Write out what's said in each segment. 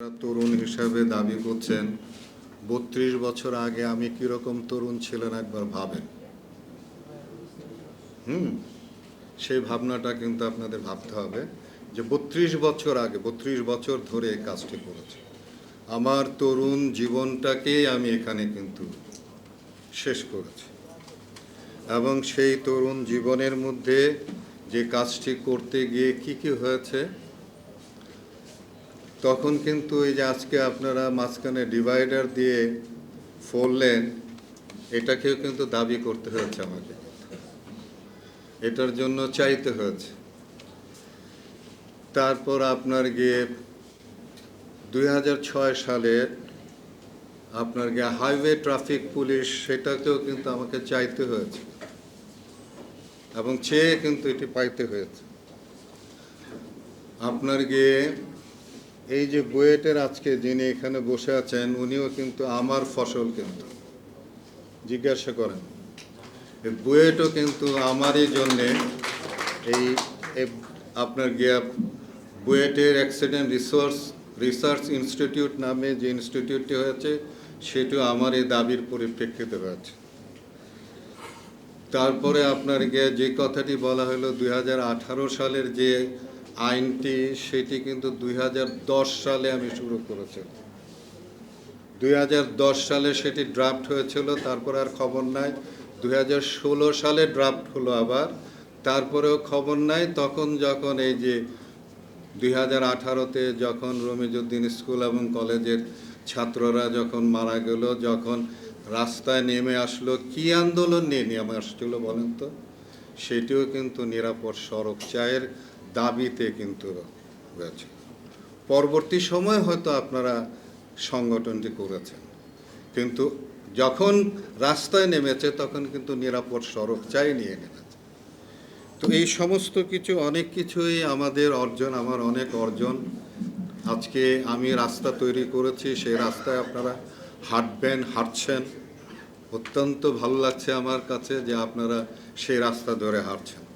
তরুণ হিসাবে দাবি করছেন, বত্রিশ বছর আগে আমি কীরকম তরুণ ছিলেন একবার ভাবেন। হুম, সেই ভাবনাটা কিন্তু আপনাদের ভাবতে হবে যে বত্রিশ বছর আগে, বত্রিশ বছর ধরে এই কাজটি করেছি। আমার তরুণ জীবনটাকেই আমি এখানে কিন্তু শেষ করেছি। এবং সেই তরুণ জীবনের মধ্যে যে কাজটি করতে গিয়ে কি কি হয়েছে তখন কিন্তু এই যে আজকে আপনারা মাঝখানে ডিভাইডার দিয়ে ফললেন এটাকেও কিন্তু দাবি করতে হয়েছে আমাকে। এটার জন্য চাইতে হয়েছে। তারপর আপনার গিয়ে দুই সালের আপনার গিয়ে হাইওয়ে ট্রাফিক পুলিশ সেটাকেও কিন্তু আমাকে চাইতে হয়েছে। এবং চেয়ে কিন্তু এটি পাইতে হয়েছে। আপনার গিয়ে এই যে বুয়েটের আজকে যিনি এখানে বসে আছেন, উনিও কিন্তু আমার ফসল কিন্তু। জিজ্ঞাসা করেন। বুয়েটও কিন্তু আমারই জন্যে এই আপনার গিয়া বুয়েটের অ্যাক্সিডেন্ট রিসোর্স, রিসার্চ ইনস্টিটিউট নামে যে ইনস্টিটিউটটি হয়েছে, সেটিও আমার এই দাবির পরিপ্রেক্ষিতে হয়েছে তারপরে আপনার গিয়ে যে কথাটি বলা হলো দু হাজার আঠারো সালের যে আইনটি সেটি কিন্তু দুই হাজার দশ সালে আমি শুরু করেছি। দুই সালে সেটি ড্রাফট হয়েছিল, তারপর আর খবর নাই। দুই হাজার ষোলো সালে ড্রাফট হলো আবার, তারপরেও খবর নাই। তখন যখন এই যে দুই হাজার আঠারোতে যখন রমিজুদ্দিন স্কুল এবং কলেজের ছাত্ররা যখন মারা গেল, যখন রাস্তায় নেমে আসলো, কি আন্দোলন নিয়ে নেমে আসছিল বলেন তো? সেটিও কিন্তু নিরাপদ সড়ক চায়ের দাবিতে কিন্তু হয়েছে। পরবর্তী সময় হয়তো আপনারা সংগঠনটি করেছেন। কিন্তু যখন রাস্তায় নেমেছে, তখন কিন্তু নিরাপদ সড়ক চাই নিয়ে নেমেছে। তো এই সমস্ত কিছু, অনেক কিছুই আমাদের অর্জন, আমার অনেক অর্জন। আজকে আমি রাস্তা তৈরি করেছি, সেই রাস্তায় আপনারা হাঁটবেন, হাঁটছেন। অত্যন্ত ভালো লাগছে আমার কাছে যে আপনারা সেই রাস্তা ধরে হাঁটছেন।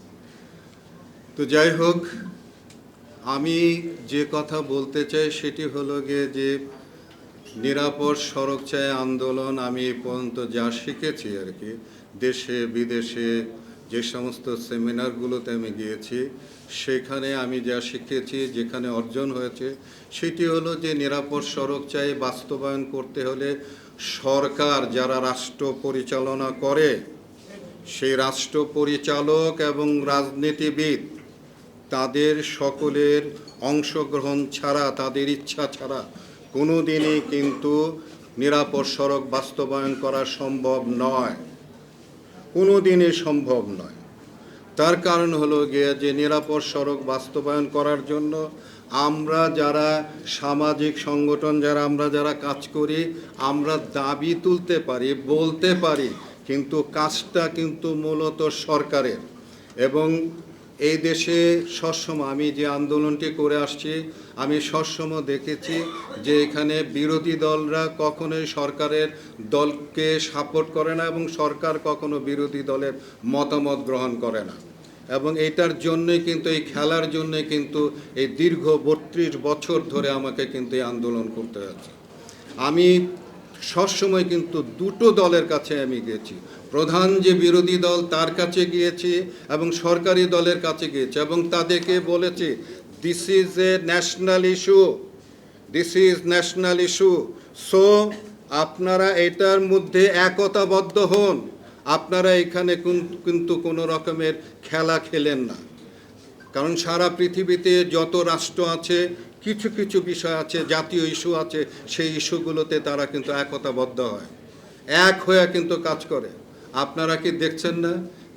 তো যাই হোক, আমি যে কথা বলতে চাই সেটি হলো গিয়ে যে নিরাপদ সড়ক চাই আন্দোলন আমি এই পর্যন্ত যা শিখেছি আর কি, দেশে, বিদেশে যে সমস্ত সেমিনারগুলোতে আমি গিয়েছি, সেখানে আমি যা শিখেছি, যেখানে অর্জন হয়েছে, সেটি হলো যে নিরাপদ সড়ক চাই বাস্তবায়ন করতে হলে সরকার যারা রাষ্ট্র পরিচালনা করে, সেই রাষ্ট্র পরিচালক এবং রাজনীতিবিদ তাদের সকলের অংশগ্রহণ ছাড়া, তাদের ইচ্ছা ছাড়া কোনো দিনই কিন্তু নিরাপদ সড়ক বাস্তবায়ন করা সম্ভব নয়। কোনো দিনই সম্ভব নয়। তার কারণ হলো গিয়ে যে নিরাপদ সড়ক বাস্তবায়ন করার জন্য আমরা যারা সামাজিক সংগঠন, যারা আমরা যারা কাজ করি, আমরা দাবি তুলতে পারি, বলতে পারি, কিন্তু কাজটা কিন্তু মূলত সরকারের। এবং এই দেশে সবসময় আমি যে আন্দোলনটি করে আসছি, আমি সবসময় দেখেছি যে এখানে বিরোধী দলরা কখনোই সরকারের দলকে সাপোর্ট করে না এবং সরকার কখনো বিরোধী দলের মতামত গ্রহণ করে না। এবং এটার জন্যই কিন্তু, এই খেলার জন্যই কিন্তু এই দীর্ঘ বত্রিশ বছর ধরে আমাকে কিন্তু এই আন্দোলন করতে হচ্ছে। আমি সবসময় কিন্তু দুটো দলের কাছে আমি গেছি প্রধান যে বিরোধী দল তার কাছে গিয়েছি এবং সরকারি দলের কাছে গিয়েছি এবং তাদেরকে বলেছি this is a national issue this is national issue so আপনারা এটার মধ্যে একতাবদ্ধ হন। আপনারা এখানে কিন্তু কোনো রকমের খেলা খেলেন না। কারণ সারা পৃথিবীতে যত রাষ্ট্র আছে কিছু কিছু বিষয় আছে, জাতীয় ইস্যু আছে, সেই ইস্যুগুলোতে তারা কিন্তু একতাবদ্ধ হয়। এক হয়ে কিন্তু কাজ করে। আপনারা কি দেখছেন না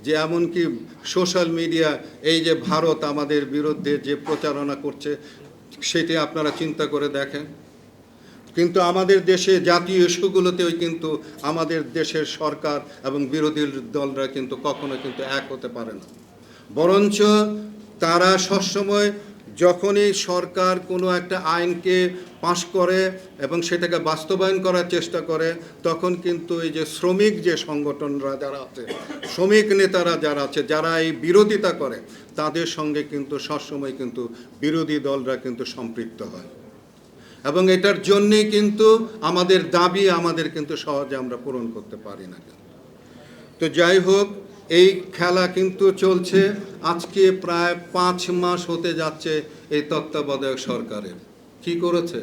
যে এমনকি সোশ্যাল মিডিয়া, এই যে ভারত আমাদের বিরুদ্ধে যে প্রচারণা করছে, সেটি আপনারা চিন্তা করে দেখেন? কিন্তু আমাদের দেশে জাতীয় ইস্যুগুলোতেও কিন্তু আমাদের দেশের সরকার এবং বিরোধী দলরা কিন্তু কখনো কিন্তু এক হতে পারে না। বরঞ্চ তারা সবসময় যখনই সরকার কোনো একটা আইনকে পাশ করে এবং সেটাকে বাস্তবায়ন করার চেষ্টা করে, তখন কিন্তু এই যে শ্রমিক যে সংগঠনরা যারা আছে, শ্রমিক নেতারা যারা আছে, যারা এই বিরোধিতা করে, তাদের সঙ্গে কিন্তু সবসময় কিন্তু বিরোধী দলরা কিন্তু সম্পৃক্ত হয়। এবং এটার জন্যেই কিন্তু আমাদের দাবি আমাদের কিন্তু সহজে আমরা পূরণ করতে পারি না। তো যাই হোক এই খেলা কিন্তু চলছে। আজকে প্রায় পাঁচ মাস হতে যাচ্ছে এই তত্ত্বাবধায়ক সরকারের। কি করেছে?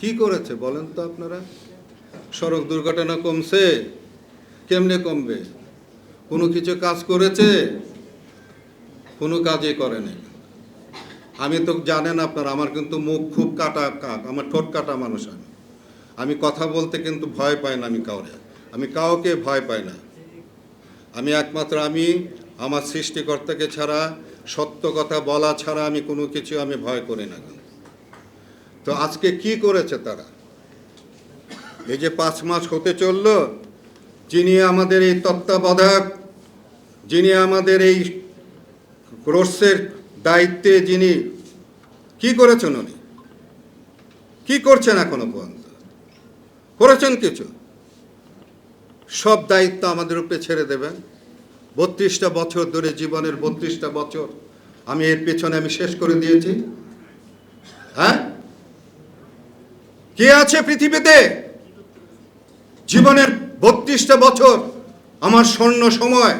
কি করেছে বলেন তো আপনারা? সড়ক দুর্ঘটনা কমছে, কেমনে কমবে? কোনো কিছু কাজ করেছে? কোনো কাজই করেনি আমি তো জানেন আপনারা, আমার কিন্তু মুখ খুব কাটা কাক, আমার ঠোঁট কাটা মানুষ আমি। আমি কথা বলতে কিন্তু ভয় পাই না আমি কাউরে। আমি কাউকে ভয় পাই না। আমি একমাত্র আমি, আমার সৃষ্টিকর্তাকে ছাড়া, সত্য কথা বলা ছাড়া আমি কোনো কিছু আমি ভয় করি না তো আজকে কি করেছে তারা? এই যে পাঁচ মাস হতে চলল, যিনি আমাদের এই তত্ত্বাবধায়ক, যিনি আমাদের এই কোর্সের দায়িত্বে যিনি, কি করেছেন উনি? কি করছেন এখনও পর্যন্ত? করেছেন কিছু? সব দায়িত্ব আমাদের উপরে ছেড়ে দেবেন। বত্রিশটা বছর ধরে জীবনের বত্রিশটা বছর আমি এর পেছনে আমি শেষ করে দিয়েছি। হ্যাঁ? কে আছে পৃথিবীতে? জীবনের বত্রিশটা বছর আমার স্বর্ণ সময়।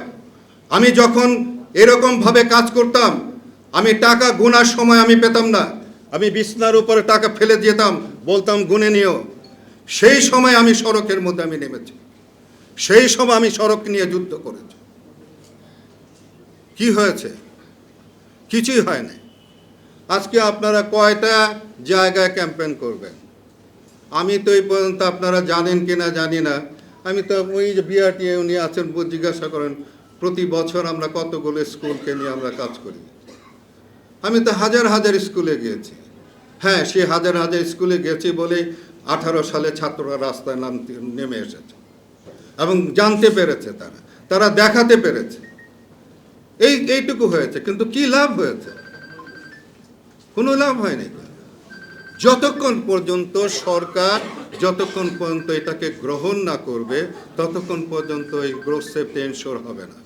আমি যখন এরকম ভাবে কাজ করতাম, আমি টাকা গোনার সময় আমি পেতাম না। আমি বিছনার উপরে টাকা ফেলে যেতাম বলতাম, গুনে নিও। সেই সময় আমি সড়কের মধ্যে আমি নেমেছি। সেই সব আমি সড়ক নিয়ে যুদ্ধ করেছি। কি হয়েছে? কিছুই হয় আজকে আপনারা কয়টা জায়গায় ক্যাম্পেইন করবেন? আমি তো এই পর্যন্ত আপনারা জানেন কি না জানি না। আমি তো ওই যে বিআরটি উনি আছেন জিজ্ঞাসা করেন, প্রতি বছর আমরা কতগুলো স্কুলকে নিয়ে আমরা কাজ করি? আমি তো হাজার হাজার স্কুলে গিয়েছি। হ্যাঁ সে হাজার হাজার স্কুলে গেছি বলে আঠারো সালে ছাত্ররা রাস্তায় নামতে, নেমে এসেছে। এবং জানতে পেরেছে তারা তারা দেখাতে পেরেছে। এই, এইটুকু হয়েছে, কিন্তু কি লাভ হয়েছে? কোনো লাভ হয়নি। যতক্ষণ পর্যন্ত সরকার যতক্ষণ পর্যন্ত এটাকে গ্রহণ না করবে, ততক্ষণ পর্যন্ত এই গ্রোথ সেফটি এনশোর হবে না।